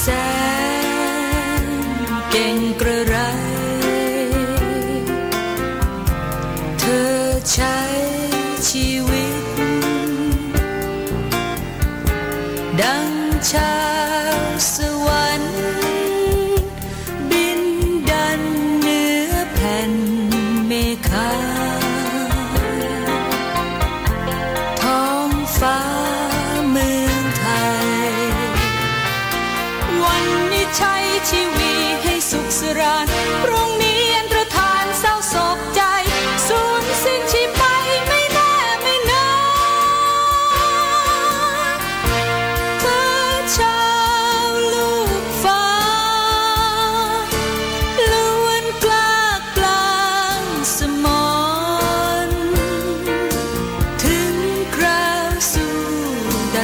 แสนเก่งกระไร เธอใช้ชีวิต ดังชา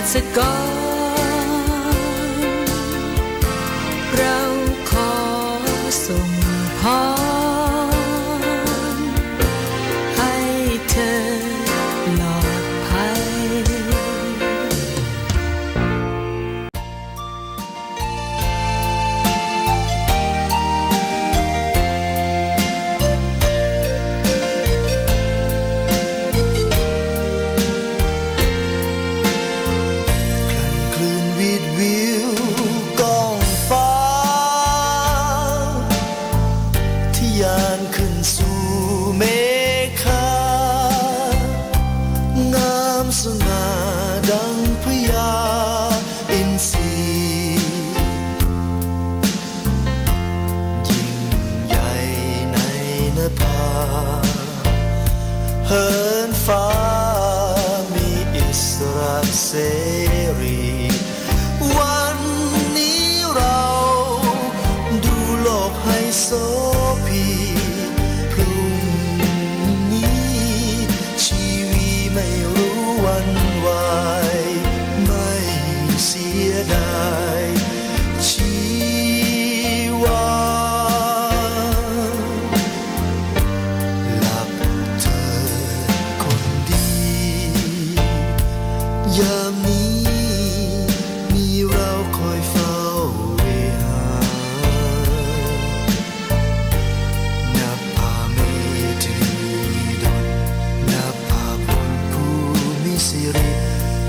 that's a. say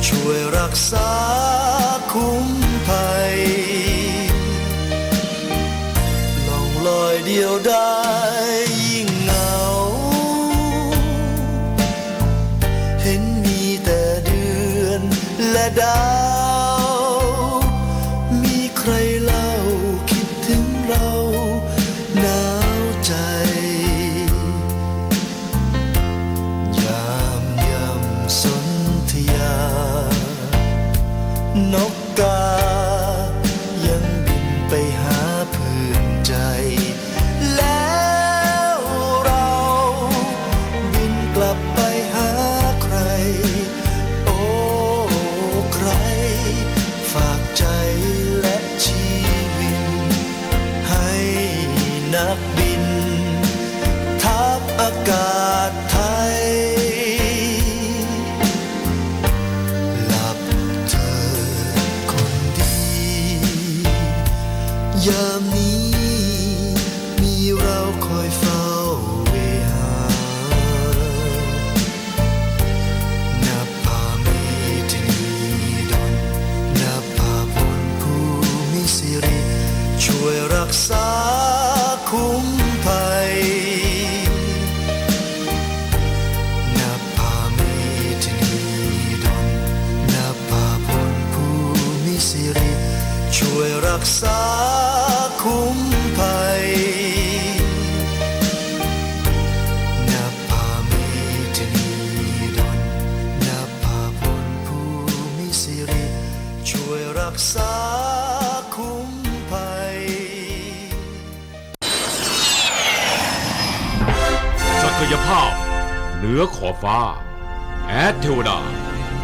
ช่วยรักษาคุ้มภัยลองลอยเดียวได้ ษาคุ้มภัยนับพาเมตนีดอนนับพาพลผู้มีสิริ ช่วยรักษาคุ้มภัยศักยภาพ เหนือขอบฟ้า แอดเทวดา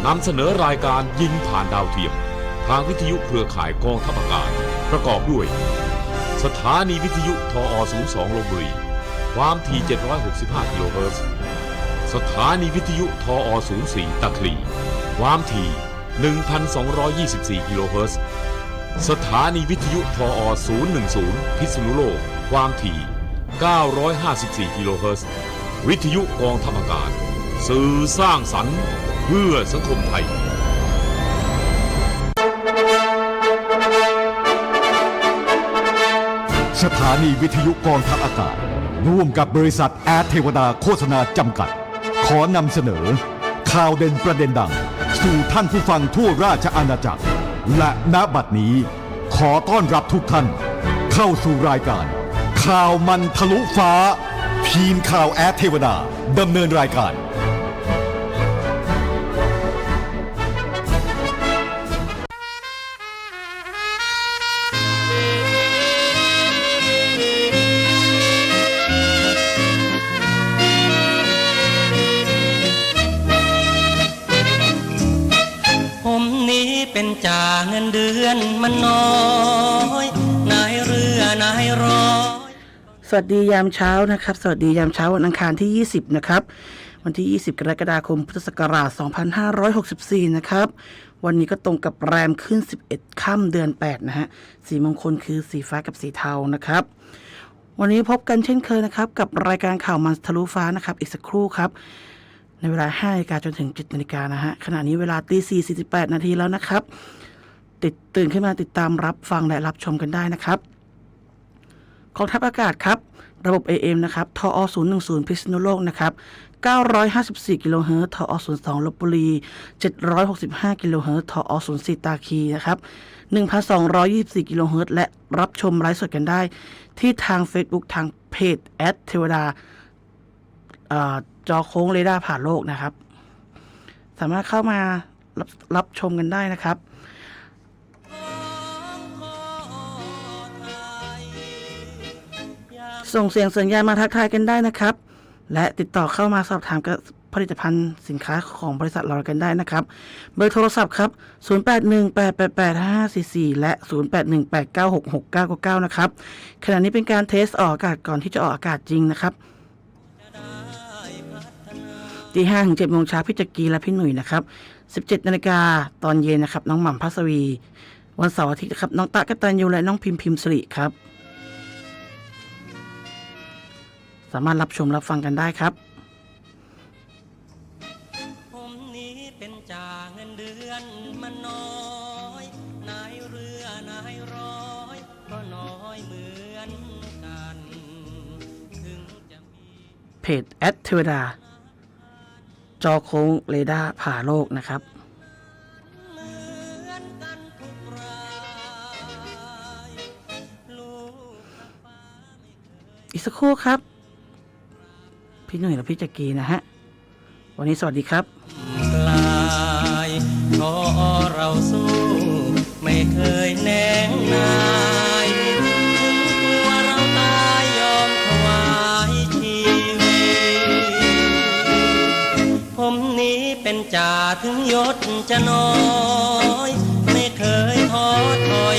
นำเสนอรายการยิงผ่านดาวเทียม ทางวิทยุเครือข่ายกองทัพอากาศ ประกอบด้วย สถานีวิทยุทออ02ลงบุรี ความถี่ 765กิโลเฮิรตซ์สถานีวิทยุทออ04ตะคลีความถี่ 1,224กิโลเฮิรตซ์สถานีวิทยุทอ010 พิษณุโลก ความถี่ 954 กิโลเฮิรตซ์ วิทยุกองทัพอากาศ สื่อสร้างสรรค์ เพื่อสังคมไทย สถานีวิทยุกองทัพอากาศ ร่วมกับบริษัทแอร์เทวดาโฆษณาจำกัด ขอนำเสนอ ข่าวเด่นประเด็นดัง สู่ท่านผู้ฟังทั่วราชอาณาจักร และณบัดนี้ ขอต้อนรับทุกท่าน เข้าสู่รายการ ข่าวมันทะลุฟ้า ทีมข่าวแอร์เทวดาดำเนินรายการือนมันน้อยนายเรือนายร้อยสวัสดียามเช้านะครับ สวัสดียามเช้าวันอังคารที่ 20 นะครับ วันที่ 20 กรกฎาคมพุทธศักราช 2564 นะครับ วันนี้ก็ตรงกับแรมขึ้น 11 ค่ำเดือน 8 นะฮะ สีมงคลคือสีฟ้ากับสีเทานะครับวันนี้พบกันเช่นเคยนะครับ กับรายการข่าวมันทะลุฟ้านะครับ อีกสักครู่ครับ ในเวลา5นาฬิกาจนถึง7นาฬิกานะฮะขณะนี้เวลาตี4 48 นาทีแล้วนะครับ ติดตื่นขึ้นมาติดตามรับฟังและรับชมกันได้นะครับกองทัพอากาศครับ ระบบ AM นะครับ ทอ 010 พิษณุโลกนะครับ 954 กิโลเฮิรตซ์ทอ 02 ลบบุรี 765 กิโลเฮิรตซ์ทอ 04 ตาคีนะครับ 1,224 กิโลเฮิรตซ์และรับชมไลฟ์สดกันได้ ที่ทาง Facebook ทางเพจแอดเทวดาจอโค้งเรดาร์ผ่านโลกนะครับ สามารถเข้ามารับรับชมกันได้นะครับ ส่งเสียงสัญญาณมาทักทายกันได้นะครับ และติดต่อเข้ามาสอบถามกับผลิตภัณฑ์สินค้าของบริษัทเรากันได้นะครับ เบอร์โทรศัพท์ครับ 0818885544 และ 0818966999 นะครับ ขณะนี้เป็นการเทสออกอากาศก่อนที่จะออกอากาศจริงนะครับตีห้าถึงเจ็ดโมงเช้าพี่จักรีและพี่หนุ่ยนะครับ17นาฬิกาตอนเย็นนะครับ น้องหม่ำพัสวี วันเสาร์อาทิตย์นะครับ น้องตะกตันยูและน้องพิมพิมพ์สิริครับ สามารถรับชมรับฟังกันได้ครับ ผมนี้เป็นจ่าเงินเดือนมันน้อยนายเรือนายร้อยก็น้อยเหมือนกัน ถึงจะมีเพจแอดเทวดา จอโค้งเรดาร์ผ่าโลกนะครับ เหมือนกันทุกรายลูกกับป้าไม่เคยอีกสักครู่ครับ พี่หนุ่ยและพี่จักรีนะฮะ วันนี้สวัสดีครับกลายขอเราสู้ไม่เคยแนงนายถึงกลัวเราตายยอมถวายชีวิตผมนี้เป็นจ่าถึงยศจะน้อย ไม่เคยท้อถอย